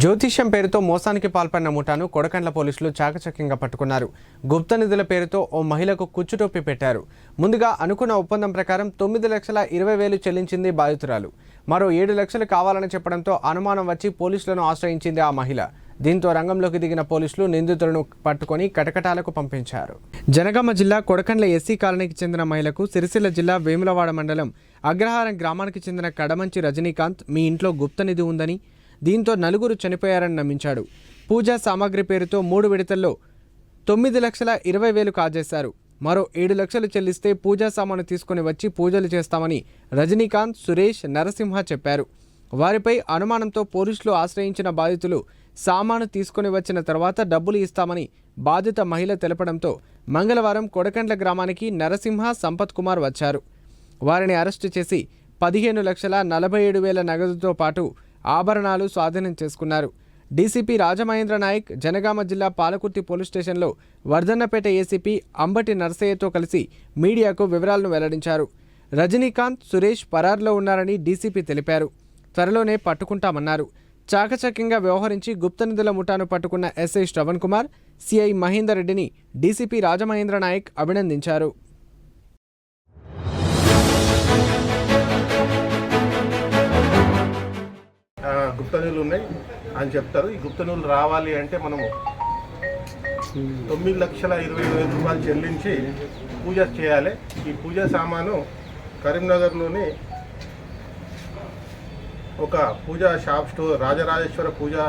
జ్యోతిష్యం పేరుతో మోసానికి పాల్పడిన ముఠాను కొడకండ్ల పోలీసులు చాకచక్యంగా పట్టుకున్నారు. గుప్త నిధుల పేరుతో ఓ మహిళకు కుచ్చుటొప్పి పెట్టారు. ముందుగా అనుకున్న ఒప్పందం ప్రకారం తొమ్మిది లక్షల ఇరవై వేలు చెల్లించింది బాధితురాలు. మరో ఏడు లక్షలు కావాలని చెప్పడంతో అనుమానం వచ్చి పోలీసులను ఆశ్రయించింది ఆ మహిళ. దీంతో రంగంలోకి దిగిన పోలీసులు నిందితులను పట్టుకొని కటకటాలకు పంపించారు. జనగామ జిల్లా కొడకండ్ల ఎస్సీ కాలనీకి చెందిన మహిళకు సిరిసిల్ల జిల్లా వేములవాడ మండలం అగ్రహారం గ్రామానికి చెందిన కడమంచి రజనీకాంత్ మీ ఇంట్లో గుప్త నిధి ఉందని దీంతో నలుగురు చనిపోయారని నమ్మించాడు. పూజా సామాగ్రి పేరుతో మూడు విడతల్లో తొమ్మిది లక్షల ఇరవై వేలు కాజేశారు. మరో ఏడు లక్షలు చెల్లిస్తే పూజా సామాను తీసుకుని వచ్చి పూజలు చేస్తామని రజనీకాంత్ సురేష్ నరసింహ చెప్పారు. వారిపై అనుమానంతో పోలీసులు ఆశ్రయించిన బాధితులు సామాను తీసుకుని వచ్చిన తర్వాత డబ్బులు ఇస్తామని బాధిత మహిళ తెలపడంతో మంగళవారం కొడకండ్ల గ్రామానికి నరసింహ సంపత్ కుమార్ వచ్చారు. వారిని అరెస్టు చేసి పదిహేను లక్షల నలభై ఏడు వేల నగదుతో పాటు ఆభరణాలు స్వాధీనం చేసుకున్నారు. డీసీపీ రాజమహేంద్ర నాయక్ జనగామ జిల్లా పాలకుర్తి పోలీస్ స్టేషన్లో వర్ధన్నపేట ఏసీపీ అంబటి నరసయ్యతో కలిసి మీడియాకు వివరాలను వెల్లడించారు. రజనీకాంత్ సురేష్ పరారులో ఉన్నారని డీసీపీ తెలిపారు. త్వరలోనే పట్టుకుంటామన్నారు. చాకచక్యంగా వ్యవహరించి గుప్త నిధుల ముఠాను పట్టుకున్న ఎస్ఐ శ్రవణ్ కుమార్ సిఐ మహేందర్ రెడ్డిని డీసీపీ రాజమహేంద్ర నాయక్ అభినందించారు. గుప్త నీళ్ళు ఉన్నాయి అని చెప్తారు. ఈ గుప్త నీళ్ళు రావాలి అంటే మనము తొమ్మిది లక్షల ఇరవై వేల రూపాయలు చెల్లించి పూజ చేయాలి. ఈ పూజ సామాను కరీంనగర్లోని ఒక పూజా షాప్ స్టోర్ రాజరాజేశ్వర పూజా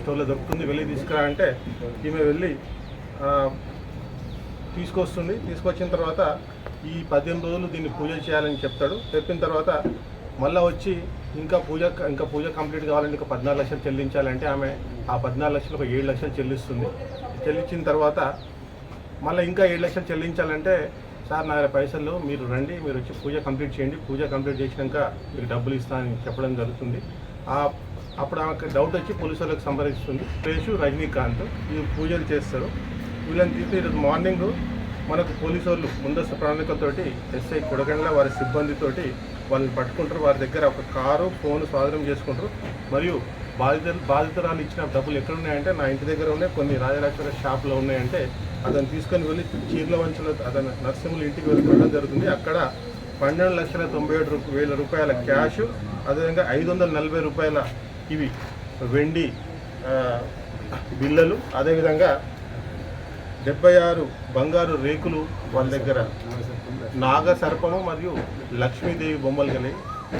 స్టోర్లో దొరుకుతుంది. వెళ్ళి తీసుకురా అంటే ఈమె వెళ్ళి తీసుకొస్తుంది. తీసుకొచ్చిన తర్వాత ఈ పద్దెనిమిది రోజులు దీన్ని పూజ చేయాలని చెప్తాడు. చెప్పిన తర్వాత మళ్ళీ వచ్చి ఇంకా పూజ ఇంకా పూజ కంప్లీట్ కావాలంటే ఇంకా పద్నాలుగు లక్షలు చెల్లించాలంటే ఆమె ఆ పద్నాలుగు లక్షలు ఒక ఏడు లక్షలు చెల్లిస్తుంది. చెల్లించిన తర్వాత మళ్ళీ ఇంకా ఏడు లక్షలు చెల్లించాలంటే సార్ నా పైసలు మీరు రండి మీరు వచ్చి పూజ కంప్లీట్ చేయండి. పూజ కంప్లీట్ చేసినాక మీకు డబ్బులు ఇస్తానని చెప్పడం జరుగుతుంది. ఆ అప్పుడు ఆమెకు డౌట్ వచ్చి పోలీసు వాళ్ళకి సంప్రదిస్తుంది. సురేష్ రజనీకాంత్ ఈ పూజలు చేస్తారు. వీళ్ళని తీసి ఈరోజు మార్నింగ్ మనకు పోలీసు వాళ్ళు ముందస్తు ప్రణాళికతోటి ఎస్ఐ కొడగండ్ల వారి సిబ్బందితోటి వాళ్ళని పట్టుకుంటారు. వారి దగ్గర ఒక కారు ఫోన్ స్వాధీనం చేసుకుంటారు. మరియు బాధిత బాధితురాలు ఇచ్చిన డబ్బులు ఎక్కడ ఉన్నాయంటే నా ఇంటి దగ్గర ఉన్నాయి. కొన్ని రాజరాజేశ్వర షాప్లో ఉన్నాయంటే అతను తీసుకొని వెళ్ళి చీర్ల వంచలో అతను నరసింహుల ఇంటికి వెళ్ళి జరుగుతుంది. అక్కడ పన్నెండు లక్షల తొంభై ఏడు వేల రూపాయల క్యాష్ అదేవిధంగా ఐదు వందల నలభై రూపాయల ఇవి వెండి బిల్లలు బిళ్ళలు అదేవిధంగా డెబ్బై ఆరు బంగారు రేకులు వాళ్ళ దగ్గర. నాగ సర్పము మరియు లక్ష్మీదేవి బొమ్మలు కలిగి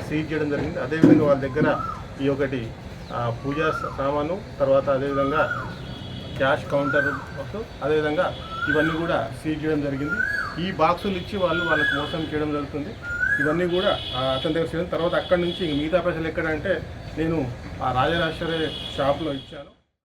సీజ్ చేయడం జరిగింది. అదేవిధంగా వాళ్ళ దగ్గర ఈ ఒకటి పూజా సామాను తర్వాత అదేవిధంగా క్యాష్ కౌంటర్ అదేవిధంగా ఇవన్నీ కూడా సీజ్ చేయడం జరిగింది. ఈ బాక్సులు ఇచ్చి వాళ్ళు వాళ్ళకి మోసం చేయడం జరుగుతుంది. ఇవన్నీ కూడా అతని దగ్గర చేయడం. తర్వాత అక్కడి నుంచి మిగతా పైసలు ఎక్కడ అంటే నేను ఆ రాజరాజేశ్వరి షాప్లో ఇచ్చాను.